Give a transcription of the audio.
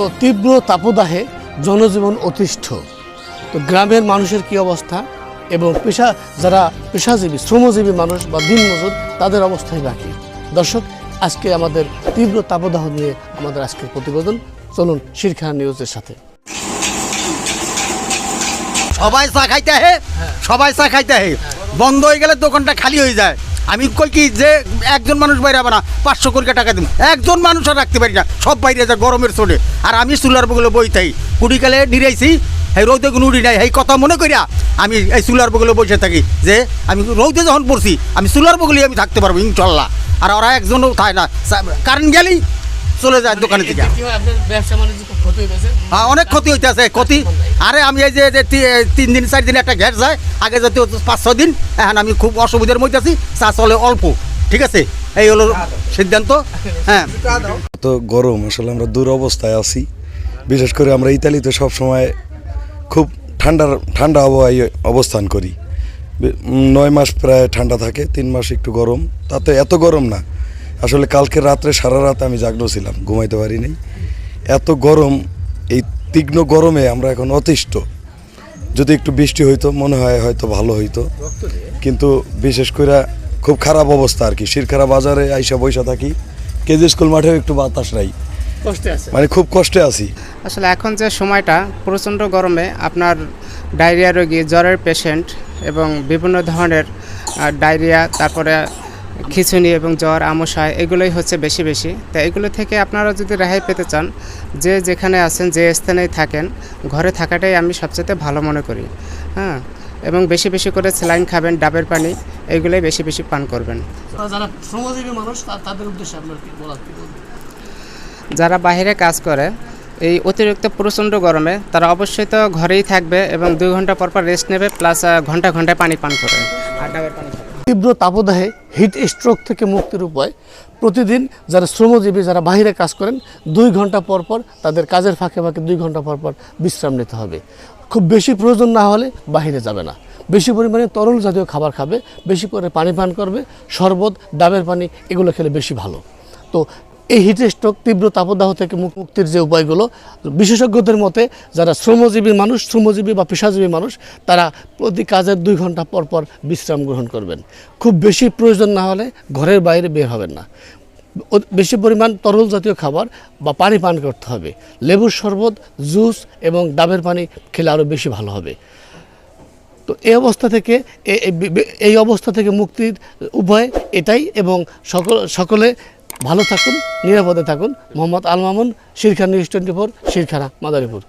তো তীব্র তাপদাহে জনজীবন অতিষ্ঠ। তো গ্রামের মানুষের কি অবস্থা এবং পেশা যারা পেশাজীবী শ্রমজীবী মানুষ বা দিনমজুর তাদের অবস্থায় বাকি দর্শক আজকে আমাদের তীব্র তাপদাহ নিয়ে আমাদের আজকের প্রতিবেদন। চলুন শিরখানা নিউজের সাথে। সবাই চা খাইতে হে সবাই চা খাইতে হে বন্ধ হয়ে গেলে দোকানটা খালি হয়ে যায়। আমি কই কি যে একজন মানুষ বাইরে হবে না, পাঁচশো কোটি টাকা দিব একজন মানুষ আর রাখতে পারি না, সব বাইরে যায় গরমের চোটে আর আমি চুলার বগলে বই থাই কুড়িকালে নিরাইছি এই রৌদে কোনো উড়ি নাই। এই কথা মনে করিয়া আমি এই চুলার বগলে বসে থাকি, যে আমি রৌদে যখন পড়ছি, আমি চুলার বগলে আমি থাকতে পারব, ইনশাল্লাহ। আর ওরা একজনও থাকে না। কারেন্ট গেলেই চলে যায় দোকানে থেকে হ্যাঁ? অনেক ক্ষতি হইতেছে ক্ষতি। আরে আমি এই যে তিন দিন চার দিন একটা গ্যাস যায় আগে যদি হতো পাঁচ ছ দিন এখন আমি খুব অসুবিধার মধ্যে আছি চা চলে অল্প ঠিক আছে? এই হলো সিদ্ধান্ত হ্যাঁ। তো গরম আসলে আমরা দূর অবস্থায় আছি। বিশেষ করে আমরা ইতালিতে সব সময় খুব ঠান্ডার ঠান্ডা আবহাওয়ায় অবস্থান করি। নয় মাস প্রায় ঠান্ডা থাকে তিন মাস একটু গরম। তাতে এত গরম না। আসলে কালকে রাত্রে সারা রাত আমি জাগ্ন ছিলাম ঘুমাইতে পারিনি। এত গরম এই তীক্ষ্ণ গরমে আমরা এখন অতিষ্ঠ। যদি একটু বৃষ্টি হইতো মনে হয় হয়তো ভালো হইতো। কিন্তু বিশেষ করে খুব খারাপ অবস্থা আর কি। শিরখারা বাজারে আইসা বৈশা থাকি কেজি স্কুল মাঠেও একটু বাতাস নাই। মানে খুব কষ্টে আছি। আসলে এখন যে সময়টা প্রচণ্ড গরমে আপনার ডায়রিয়া রোগী জ্বরের পেশেন্ট এবং বিভিন্ন ধরনের ডায়রিয়া তারপরে খিঁচুনি এবং জ্বর আমশায় এগুলোই হচ্ছে বেশি বেশি। তো এগুলো থেকে আপনারা যদি রেহাই পেতে চান যে যেখানে আছেন যে স্থানেই থাকেন ঘরে থাকাটাই আমি সবচেয়ে ভালো মনে করি। হ্যাঁ? এবং বেশি বেশি করে স্যালাইন খাবেন ডাবের পানি এইগুলোই বেশি বেশি পান করবেন। যারা শ্রমজীবী মানুষ তাদের উদ্দেশ্যে আপনার কি বলার কি বলবেন? যারা বাইরে কাজ করে এই অতিরিক্ত প্রচণ্ড গরমে তারা অবশ্যই তো ঘরেই থাকবে এবং দুই ঘণ্টা পর পর রেস্ট নেবে প্লাস ঘণ্টা ঘন্টায় পানি পান করবে আর ডাবের পানি খাবে। তীব্র তাপদাহে হিট স্ট্রোক থেকে মুক্তির উপায় প্রতিদিন যারা শ্রমজীবী, যারা বাহিরে কাজ করেন, দুই ঘণ্টা পর পর তাদের কাজের ফাঁকে ফাঁকে দুই ঘণ্টা পর পর বিশ্রাম নিতে হবে। খুব বেশি প্রয়োজন না হলে বাহিরে যাবে না। বেশি পরিমাণে তরল জাতীয় খাবার খাবে, বেশি করে পানি পান করবে, শরবত, ডাবের পানি, এগুলো খেলে বেশি ভালো। তো এই হিট স্ট্রোক তীব্র তাপদাহ থেকে মুক্তির যে উপায়গুলো, বিশেষজ্ঞদের মতে যারা শ্রমজীবী মানুষ, শ্রমজীবী বা পেশাজীবী মানুষ, তারা প্রতি কাজের দুই ঘণ্টা পর পর বিশ্রাম গ্রহণ করবেন। খুব বেশি প্রয়োজন না হলে ঘরের বাইরে বের হবেন না। বেশি পরিমাণ তরল জাতীয় খাবার বা পানি পান করতে হবে। লেবুর শরবত, জুস এবং ডাবের পানি খেলে আরও বেশি ভালো হবে। তো এই অবস্থা থেকে এই অবস্থা থেকে মুক্তির উপায় এটাই এবং সকল সকলে ভালো থাকুন নিরাপদে থাকুন। মোহাম্মদ আল মামুন শিরখান নিউজ টোয়েন্টি ফোর শিরখানা মাদারীপুর।